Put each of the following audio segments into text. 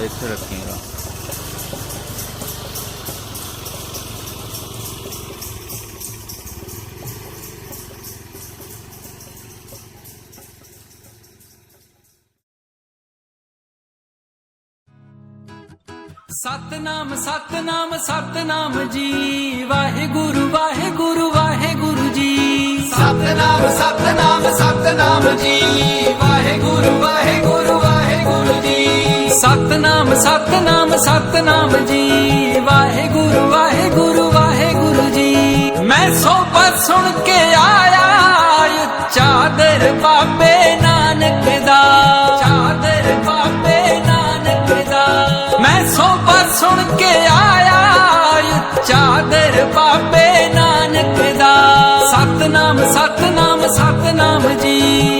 कपड़े इस रखेंगे। सतनाम सतनाम सतनाम जी वाहे गुरु वाहे गुरु वाहे गुरु जी। सतनाम सतनाम सतनाम जी वाहे गुरु वाहे गुरु ਸਤਨਾਮ ਸਤਨਾਮ ਸਤਨਾਮ ਜੀ। ਵਾਹਿਗੁਰੂ ਵਾਹਿਗੁਰੂ ਵਾਹਿਗੁਰੂ ਜੀ। ਮੈਂ ਸੋਬਤ ਸੁਣ ਕੇ ਆਇਆ, ਚਾਦਰ ਬਾਬੇ ਨਾਨਕ ਦਾ। ਚਾਦਰ ਬਾਬੇ ਨਾਨਕ ਦਾ। ਮੈਂ ਸੋਬਤ ਸੁਣ ਕੇ ਆਇਆ, ਚਾਦਰ ਬਾਬੇ ਨਾਨਕ ਦਾ। ਸਤਨਾਮ ਸਤਨਾਮ ਸਤਨਾਮ ਜੀ।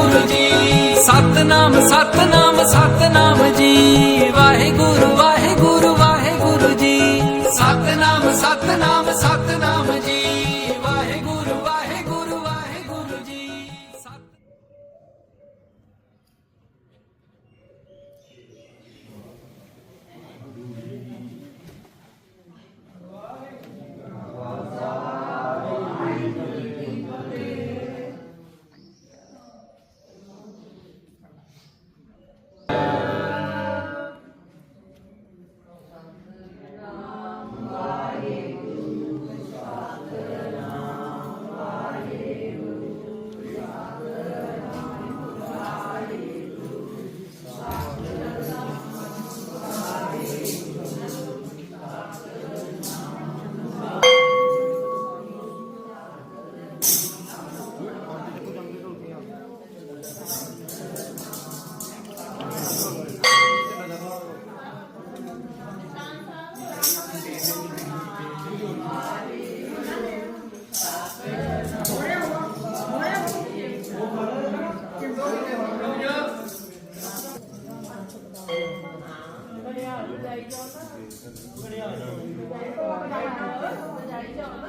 ਜਾਓ ਨਾ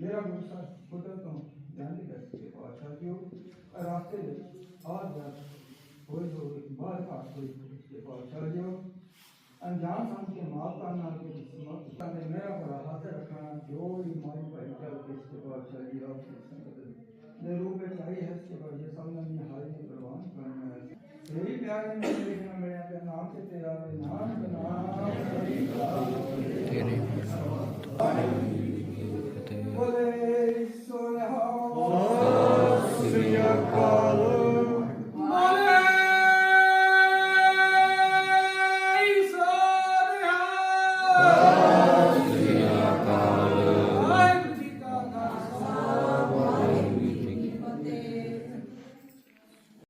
میرا گزر تو جانے گھر کے بادشاہ کی ہو راستے میں اور جب کوئی جو بار پاس کوئی کے بادشاہ کی ہو۔ انجام سم کے مال کا نہ کے سمت کرنے میرا بڑا ہاتھ رکھنا جو بھی مائی پہن کر کے اس کے بادشاہ کی ہو میں رو پہ چاہیے ہے اس کے بعد یہ سب نے ہاری کی پروان کرنا ہے۔ میری پیار میں دیکھنا میرے یہاں کے نام سے تیرا نام کے نام تیرے۔ نام